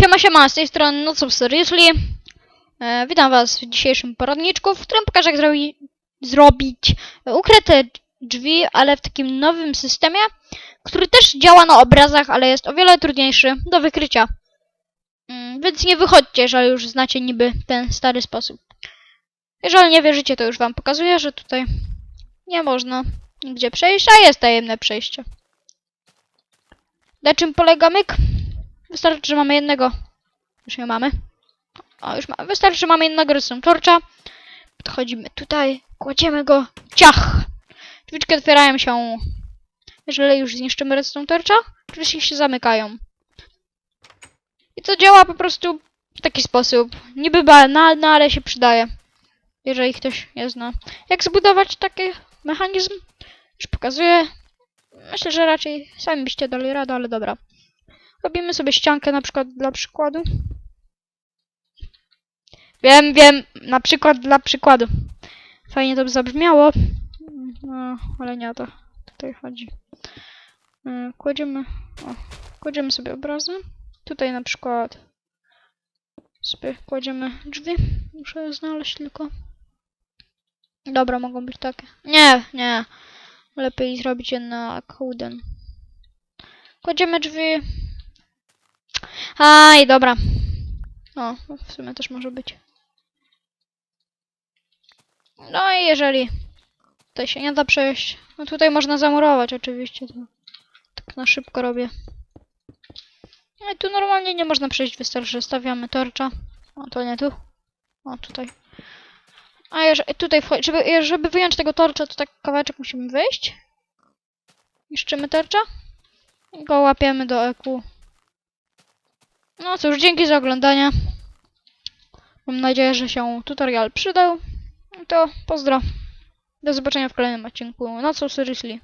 Siema, siema, z tej strony No So Seriously. E, witam was w dzisiejszym poradniczku, w którym pokażę jak zrobi, zrobić ukryte drzwi, ale w takim nowym systemie, który też działa na obrazach, ale jest o wiele trudniejszy do wykrycia. Mm, więc nie wychodźcie, jeżeli już znacie niby ten stary sposób. Jeżeli nie wierzycie, to już wam pokazuję, że tutaj nie można nigdzie przejść, a jest tajemne przejście. Na czym polega myk? Wystarczy, że mamy jednego. Już nie mamy. O, już mamy. Wystarczy, że mamy jednego redstone torcha. Podchodzimy tutaj, kładziemy go. Ciach! Drzwiczki otwierają się. Jeżeli już zniszczymy redstone torcha, drzwi się zamykają. I to działa po prostu w taki sposób. Niby banalne, ale się przydaje. Jeżeli ktoś nie zna. Jak zbudować taki mechanizm? Już pokazuję. Myślę, że raczej sami byście dali radę, ale dobra. Robimy sobie ściankę na przykład dla przykładu. Wiem, wiem, na przykład dla przykładu. Fajnie to by zabrzmiało. No, ale nie o to tutaj chodzi. Yy, Kładziemy, o, kładziemy sobie obrazy. Tutaj na przykład sobie kładziemy drzwi. Muszę je znaleźć tylko. Dobra, mogą być takie. Nie, nie. Lepiej zrobić je na wooden. Kładziemy drzwi. Aj, dobra. O, w sumie też może być. No i jeżeli tutaj się nie da przejść, no tutaj można zamurować oczywiście. To tak na szybko robię. No i tu normalnie nie można przejść, wystarczy, że stawiamy torcza. O, to nie tu. O, tutaj. A jeżeli, tutaj, wchodzi- żeby, żeby wyjąć tego torcza, to tak kawałeczek musimy wyjść. Niszczymy torcza. I go łapiemy do EQ. No cóż, dzięki za oglądanie. Mam nadzieję, że się tutorial przydał. To pozdro. Do zobaczenia w kolejnym odcinku. No co, seriously.